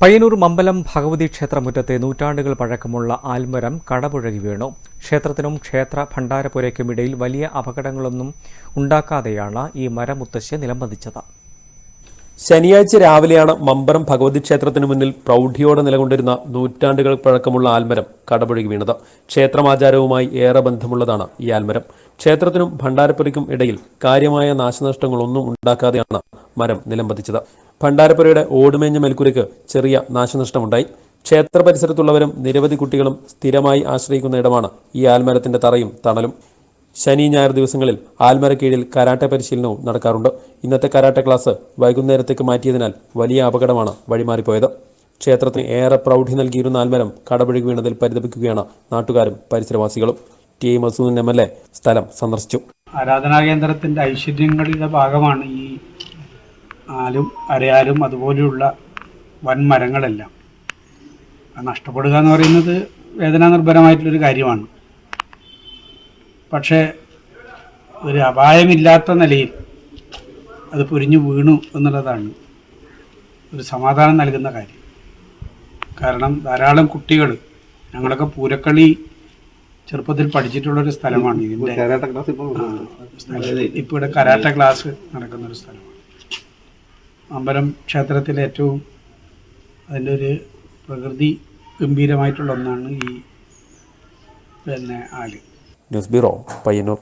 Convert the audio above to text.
പയ്യന്നൂർ മമ്പലം ഭഗവതി ക്ഷേത്രമുറ്റത്തെ നൂറ്റാണ്ടുകൾ പഴക്കമുള്ള ആൽമരം കടപുഴകി വീണു. ക്ഷേത്രത്തിനും ക്ഷേത്ര ഭണ്ഡാരപുരയ്ക്കും ഇടയിൽ വലിയ അപകടങ്ങളൊന്നും ഉണ്ടാക്കാതെയാണ് ഈ മരമുത്തശ്ശി നിലംപതിച്ചത്. ശനിയാഴ്ച രാവിലെയാണ് മമ്പറം ഭഗവതി ക്ഷേത്രത്തിനു മുന്നിൽ പ്രൗഢിയോടെ നിലകൊണ്ടിരുന്ന നൂറ്റാണ്ടുകൾ പഴക്കമുള്ള ആൽമരം കടപുഴകി വീണത്. ക്ഷേത്രമാചാരവുമായി ഏറെ ബന്ധമുള്ളതാണ് ഈ ആൽമരം. ക്ഷേത്രത്തിനും ഭണ്ഡാരപ്പുരയ്ക്കും ഇടയിൽ കാര്യമായ നാശനഷ്ടങ്ങളൊന്നും ഉണ്ടാക്കാതെയാണ് മരം നിലംപതിച്ചത്. ഭണ്ഡാരപ്പുരയുടെ ഓടുമേഞ്ഞ മേൽക്കുരയ്ക്ക് ചെറിയ നാശനഷ്ടമുണ്ടായി. ക്ഷേത്ര പരിസരത്തുള്ളവരും നിരവധി കുട്ടികളും സ്ഥിരമായി ആശ്രയിക്കുന്ന ഇടമാണ് ഈ ആൽമരത്തിന്റെ തറയും തണലും. ശനി ഞായർ ദിവസങ്ങളിൽ ആൽമര കീഴിൽ കരാട്ടെ പരിശീലനവും നടക്കാറുണ്ട്. ഇന്നത്തെ കരാട്ടെ ക്ലാസ് വൈകുന്നേരത്തേക്ക് മാറ്റിയതിനാൽ വലിയ അപകടമാണ് വഴിമാറിപ്പോയത്. ക്ഷേത്രത്തിന് ഏറെ പ്രൗഢി നൽകിയിരുന്ന ആൽമരം കടപുഴകി വീണതിൽ പരിതപിക്കുകയാണ് നാട്ടുകാരും പരിസരവാസികളും. T A Madhusoodanan M L A സ്ഥലം സന്ദർശിച്ചു. ആരാധനാ കേന്ദ്രത്തിന്റെ ഐശ്വര്യങ്ങളുടെ ഭാഗമാണ് ഈ ആലും അരയാലും അതുപോലെയുള്ള വൻമരങ്ങളെല്ലാം. മരങ്ങളെല്ലാം നഷ്ടപ്പെടുക എന്ന് പറയുന്നത് വേദനാനിർഭരമായിട്ടുള്ളൊരു കാര്യമാണ്. പക്ഷേ ഒരു അപായമില്ലാത്ത നിലയിൽ അത് പൊരിഞ്ഞു വീണു എന്നുള്ളതാണ് ഒരു സമാധാനം നൽകുന്ന കാര്യം. കാരണം ധാരാളം കുട്ടികൾ ഞങ്ങളൊക്കെ പൂരക്കളി ചെറുപ്പത്തിൽ പഠിച്ചിട്ടുള്ളൊരു സ്ഥലമാണ് ഇതിന്റെ ഇപ്പോൾ ഇവിടെ കരാട്ട ക്ലാസ് നടക്കുന്ന ഒരു സ്ഥലമാണ് അമ്പലം ക്ഷേത്രത്തിലെ ഏറ്റവും അതിന്റെ ഒരു പ്രകൃതി ഗംഭീരമായിട്ടുള്ള ഒന്നാണ് ഈ പിന്നെ ആൽ ന്യൂസ് ബ്യൂറോ പയ്യന്നൂർ.